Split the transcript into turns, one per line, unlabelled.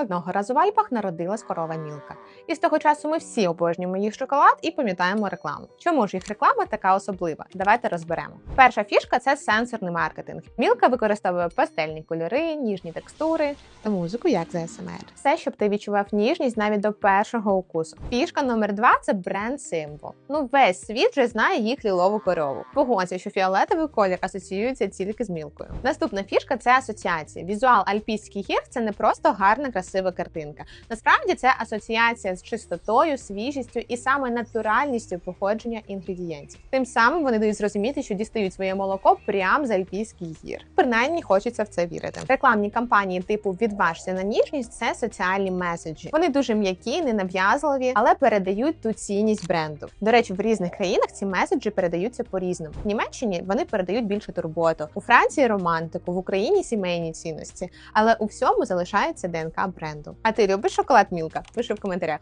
Одного разу в Альпах народилась корова Мілка. І з того часу ми всі обожнюємо їх шоколад і пам'ятаємо рекламу. Чому ж їх реклама така особлива? Давайте розберемо. Перша фішка це сенсорний маркетинг. Мілка використовує пастельні кольори, ніжні текстури та музику, як за СМР. Все, щоб ти відчував ніжність навіть до першого укусу. Фішка номер два це бренд символ. Ну весь світ вже знає їх лілову корову. Погодься, що фіолетовий колір асоціюється тільки з мілкою. Наступна фішка це асоціація. Візуал альпійських гір це не просто гарна, красива картинка. Насправді це асоціація з чистотою, свіжістю і саме натуральністю походження інгредієнтів. Тим самим вони дають зрозуміти, що дістають своє молоко прямо з альпійських гір. Принаймні хочеться в це вірити. Рекламні кампанії типу Відважся на ніжність це соціальні меседжі. Вони дуже м'які, ненав'язливі, але передають ту цінність бренду. До речі, в різних країнах ці меседжі передаються по-різному. В Німеччині вони передають більше турботу, у Франції романтику, в Україні сімейні цінності, але у всьому залишається ДНК бренду. А ти любиш шоколад Мілка? Пиши в коментарях.